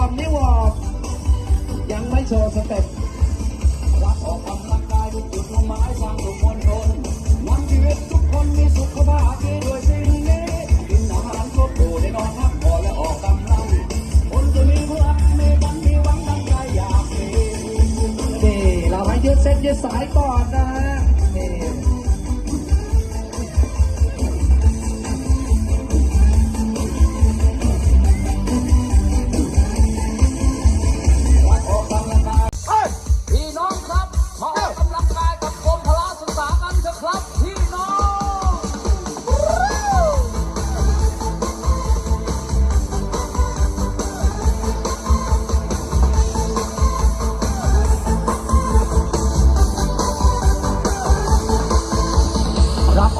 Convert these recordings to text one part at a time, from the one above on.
อร์มนี่วอร์มยังไม่โชว์สเต็ปรักออกกำลังกายทุกจุดมุ่งหมายสร้างสุขมวลชนนำชีวิตทุกคนมีสุขภาพดีด้วยสิ่งนี้กินอาหารครบหมู่ได้นอนพักผ่อนและออกกำลังคนจะมีพลังมีวันมีหวังดังใจอยากมีนี่เราให้ยืดเส้นยืดสายก่อนนะฮะ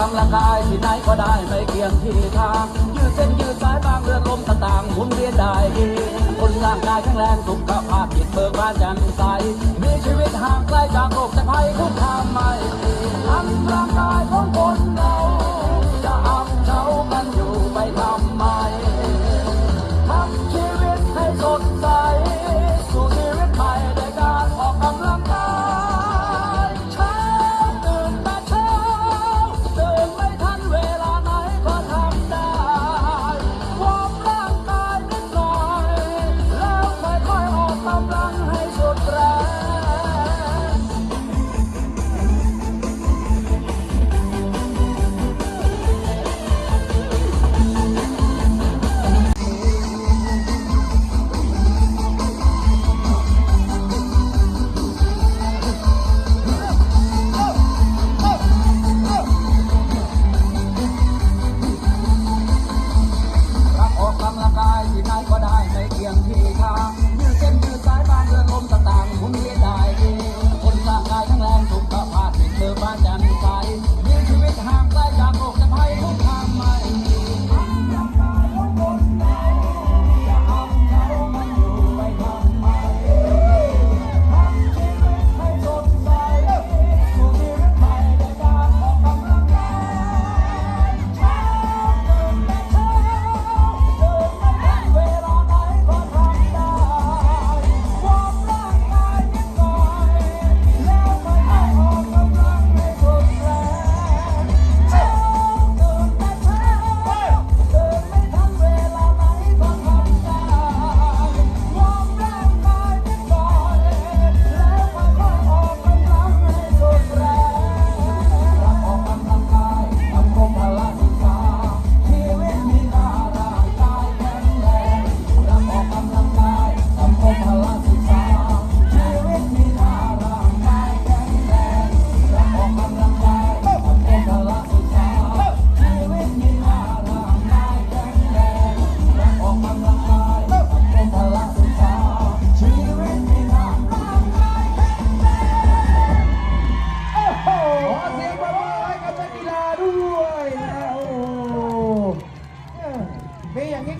รับออกกำลังกายที่ไหนก็ได้ไม่เกี่ยงที่ทาง ยืดเส้นยืดสายบางเรือลมต่างๆหมุนเวียนได้ดีคนร่างกายแข็งแรงสุขภาพจิตเบิกบานแจ่มใส มีชีวิตห่างไกลจากโรคแต่ภัยคุกคามไม่มีทำร่างกายของคน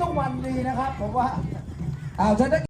ต้องวันดีนะครับ ผมว่า อ้าวฉันได้